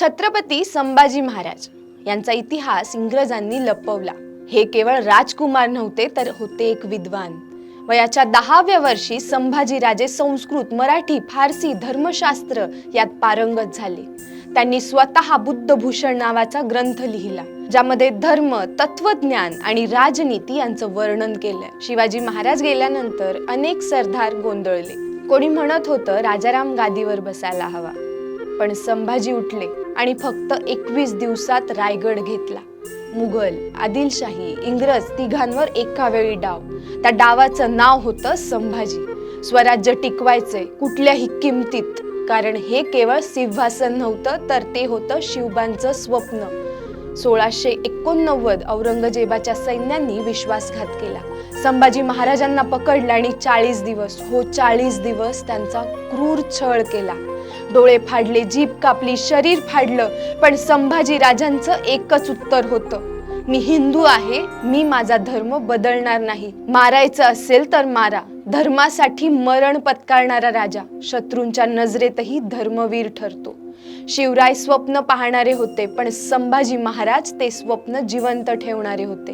छत्रपती संभाजी महाराज यांचा इतिहास इंग्रजांनी लपवला. हे केवळ राजकुमार नव्हते तर होते एक विद्वान. वयाच्या दहाव्या वर्षी संभाजीराजे संस्कृत मराठी फारसी धर्मशास्त्र यात पारंगत झाले. त्यांनी स्वतः बुद्धभूषण नावाचा ग्रंथ लिहिला ज्यामध्ये धर्म तत्वज्ञान आणि राजनीती यांचं वर्णन केलंय शिवाजी महाराज गेल्यानंतर अनेक सरदार गोंधळले. कोणी म्हणत होतं राजाराम गादीवर बसायला हवा. पण संभाजी उठले आणि फक्त एकवीस दिवसात रायगड घेतला. मुघल आदिलशाही इंग्रज तिघांवर एका वेळी डाव. त्या डावाचं नाव होतं संभाजी. स्वराज्य टिकवायचंय कुठल्याही किमतीत. कारण हे केवळ सिंहासन नव्हतं तर ते होतं शिवबांचं स्वप्न. सोळाशे एकोणनव्वद औरंगजेबाच्या सैन्यांनी विश्वासघात केला. संभाजी महाराजांना पकडलं आणि चाळीस दिवस हो चाळीस दिवस त्यांचा क्रूर छळ केला. डोळे फाडले जीभ कापली शरीर फाडलं पण संभाजी राजांचं एकच उत्तर होतं. मी हिंदू आहे मी माझा धर्म बदलणार नाही. मारायचं असेल तर मारा. धर्मासाठी मरण पत्कारणारा राजा शत्रूंच्या नजरेतही धर्मवीर ठरतो. शिवराय स्वप्न पाहणारे होते पण संभाजी महाराज ते स्वप्न जिवंत ठेवणारे होते.